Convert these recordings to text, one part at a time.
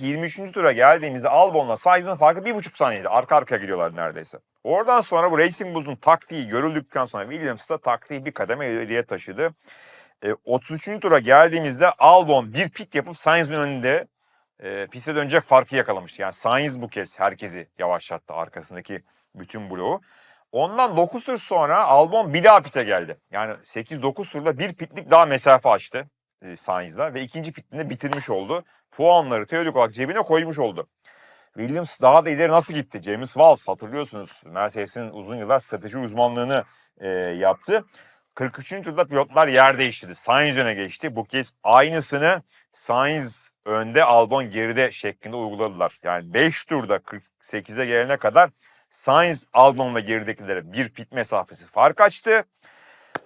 23. tura geldiğimizde Albon'la Sainz'ın farkı 1,5 saniyeydi. Arka arkaya gidiyorlar neredeyse. Oradan sonra bu Racing Bulls'un taktiği görüldükten sonra Williams da taktiği bir kademe ileriye taşıdı. E, 33. tura geldiğimizde Albon bir pit yapıp Sainz'ın önünde e, piste dönecek farkı yakalamıştı. Yani Sainz bu kez herkesi yavaşlattı arkasındaki bütün bloğu. Ondan 9 tur sonra Albon bir daha pite geldi. Yani 8-9 turda bir pitlik daha mesafe açtı e, Sainz'la ve ikinci pitinde bitirmiş oldu. Puanları teorik olarak cebine koymuş oldu. Williams daha da ileri nasıl gitti? James Walls hatırlıyorsunuz Mercedes'in uzun yıllar strateji uzmanlığını e, yaptı. 43. turda pilotlar yer değiştirdi. Sainz öne geçti. Bu kez aynısını Sainz önde Albon geride şeklinde uyguladılar. Yani 5 turda 48'e gelene kadar Sainz Albon ve geridekilere bir pit mesafesi fark açtı.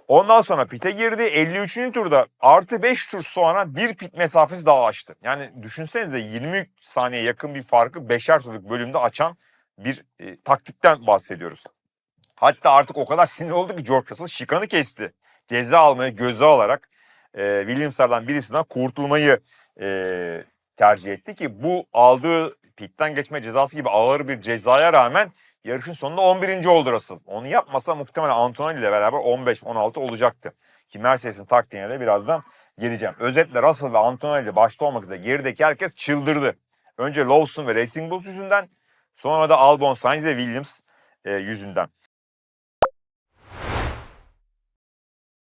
Ondan sonra pite girdi. 53. turda artı 5 tur sonra bir pit mesafesi daha açtı. Yani düşünsenize 20 saniye yakın bir farkı 5'er turluk bölümde açan bir e, taktikten bahsediyoruz. Hatta artık o kadar sinir oldu ki George Russell şikanı kesti. Ceza almayı göze alarak e, Williams'lardan birisinden kurtulmayı e, tercih etti ki bu aldığı pitten geçme cezası gibi ağır bir cezaya rağmen yarışın sonunda 11. oldu Russell. Onu yapmasa muhtemelen Antonelli ile beraber 15-16 olacaktı. Ki Mercedes'in taktiğine de birazdan geleceğim. Özetle Russell ve Antonelli başta olmak üzere gerideki herkes çıldırdı. Önce Lawson ve Racing Bulls yüzünden sonra da Albon, Sainz ve Williams e, yüzünden.